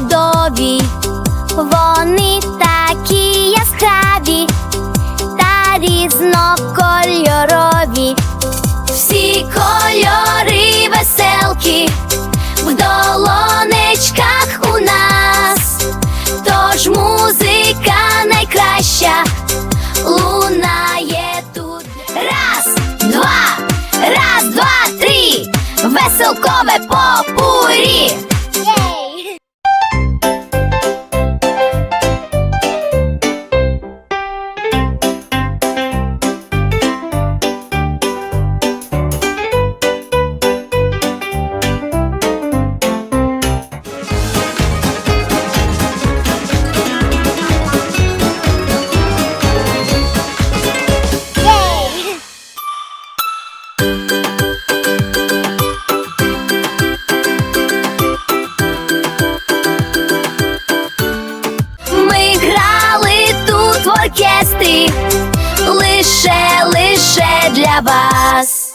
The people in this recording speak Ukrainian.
чудові, вони такі яскраві та різнокольорові, всі кольори веселки в долонечках у нас, тож музика найкраща лунає тут. Раз, два, раз, два, три, веселкове попурі. Yeah. Оркестрі лише, лише для вас.